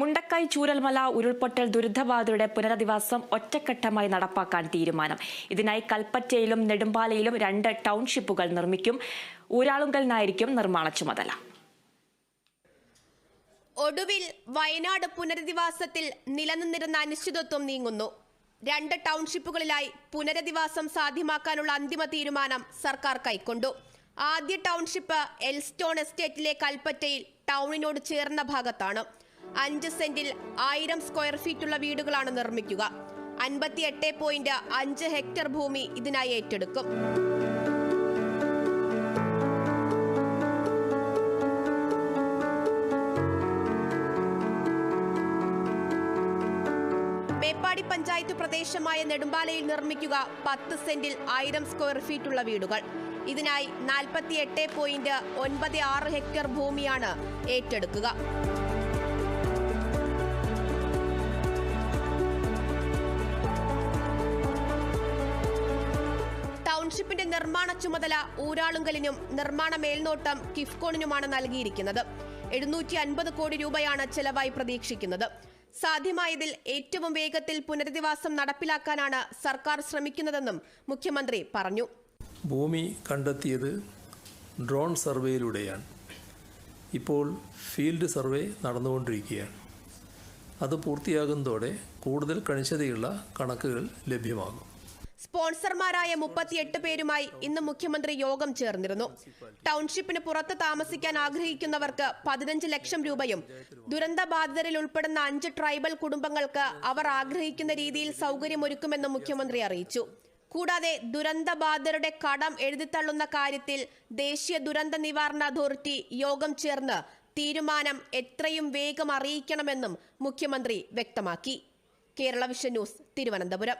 മുണ്ടക്കൈ ചൂരൽമല ഉരുൾപൊട്ടൽ ദുരിതബാധിതരുടെ പുനരധിവാസം ഒറ്റഘട്ടമായി നടപ്പാക്കാൻ തീരുമാനം. ഇതിനായി കൽപ്പറ്റയിലും നെടുമ്പാലയിലും രണ്ട് ടൗൺഷിപ്പുകൾ നിർമ്മിക്കും. ഊരാളുങ്കലിനായിരിക്കും നിർമ്മാണ ചുമതല. ഒടുവിൽ വയനാട് പുനരധിവാസത്തിൽ നിലനിന്നിരുന്ന അനിശ്ചിതത്വം നീങ്ങുന്നു. രണ്ട് ടൗൺഷിപ്പുകളിലായി പുനരധിവാസം സാധ്യമാക്കാനുള്ള അന്തിമ തീരുമാനം സർക്കാർ കൈക്കൊണ്ടു. ആദ്യ ടൗൺഷിപ്പ് എൽസ്റ്റോൺ എസ്റ്റേറ്റിലെ കൽപ്പറ്റയിൽ ടൗണിനോട് ചേർന്ന ഭാഗത്താണ്. അഞ്ച് സെന്റിൽ ആയിരം സ്ക്വയർ ഫീറ്റുള്ള വീടുകളാണ് നിർമ്മിക്കുക. അൻപത്തി എട്ട് പോയിന്റ് അഞ്ച് ഹെക്ടർ ഭൂമി ഇതിനായി ഏറ്റെടുക്കും. മേപ്പാടി പഞ്ചായത്ത് പ്രദേശമായ നെടുമ്പാലയിൽ നിർമ്മിക്കുക പത്ത് സെന്റിൽ ആയിരം സ്ക്വയർ ഫീറ്റുള്ള വീടുകൾ. ഇതിനായി നാൽപ്പത്തി എട്ട് പോയിന്റ് ഒൻപത് ആറ് ഹെക്ടർ ഭൂമിയാണ് ഏറ്റെടുക്കുക. ടൗൺഷിപ്പിന്റെ നിർമ്മാണ ചുമതല ഊരാളുങ്കലിനും നിർമ്മാണ മേൽനോട്ടം കിഫ്കോണിനുമാണ് നൽകിയിരിക്കുന്നത്. എഴുന്നൂറ്റി അൻപത് കോടി രൂപയാണ് ചെലവായി പ്രതീക്ഷിക്കുന്നത്. സാധ്യമായതിൽ ഏറ്റവും വേഗത്തിൽ പുനരധിവാസം നടപ്പിലാക്കാനാണ് സർക്കാർ ശ്രമിക്കുന്നതെന്നും മുഖ്യമന്ത്രി പറഞ്ഞു. ഭൂമി കണ്ടെത്തിയത് ഡ്രോൺ സർവേയിലൂടെയാണ്. ഇപ്പോൾ ഫീൽഡ് സർവേ നടന്നുകൊണ്ടിരിക്കുകയാണ്. അത് പൂർത്തിയാകുന്നതോടെ കൂടുതൽ കണിശതയുള്ള കണക്കുകൾ ലഭ്യമാകും. സ്പോൺസർമാരായ മുപ്പത്തിയെട്ട് പേരുമായി ഇന്ന് മുഖ്യമന്ത്രി യോഗം ചേർന്നിരുന്നു. ടൗൺഷിപ്പിന് പുറത്ത് താമസിക്കാൻ ആഗ്രഹിക്കുന്നവർക്ക് പതിനഞ്ച് ലക്ഷം രൂപയും ദുരന്ത ബാധിതരിൽ ഉൾപ്പെടുന്ന അഞ്ച് ട്രൈബൽ കുടുംബങ്ങൾക്ക് അവർ ആഗ്രഹിക്കുന്ന രീതിയിൽ സൗകര്യമൊരുക്കുമെന്നും മുഖ്യമന്ത്രി അറിയിച്ചു. കൂടാതെ ദുരന്ത ബാധിതരുടെ കടം എഴുതിത്തള്ളുന്ന കാര്യത്തിൽ ദേശീയ ദുരന്ത നിവാരണ അതോറിറ്റി യോഗം ചേർന്ന് തീരുമാനം എത്രയും വേഗം അറിയിക്കണമെന്നും മുഖ്യമന്ത്രി വ്യക്തമാക്കി. Kerala vision news Thiruvananthapuram.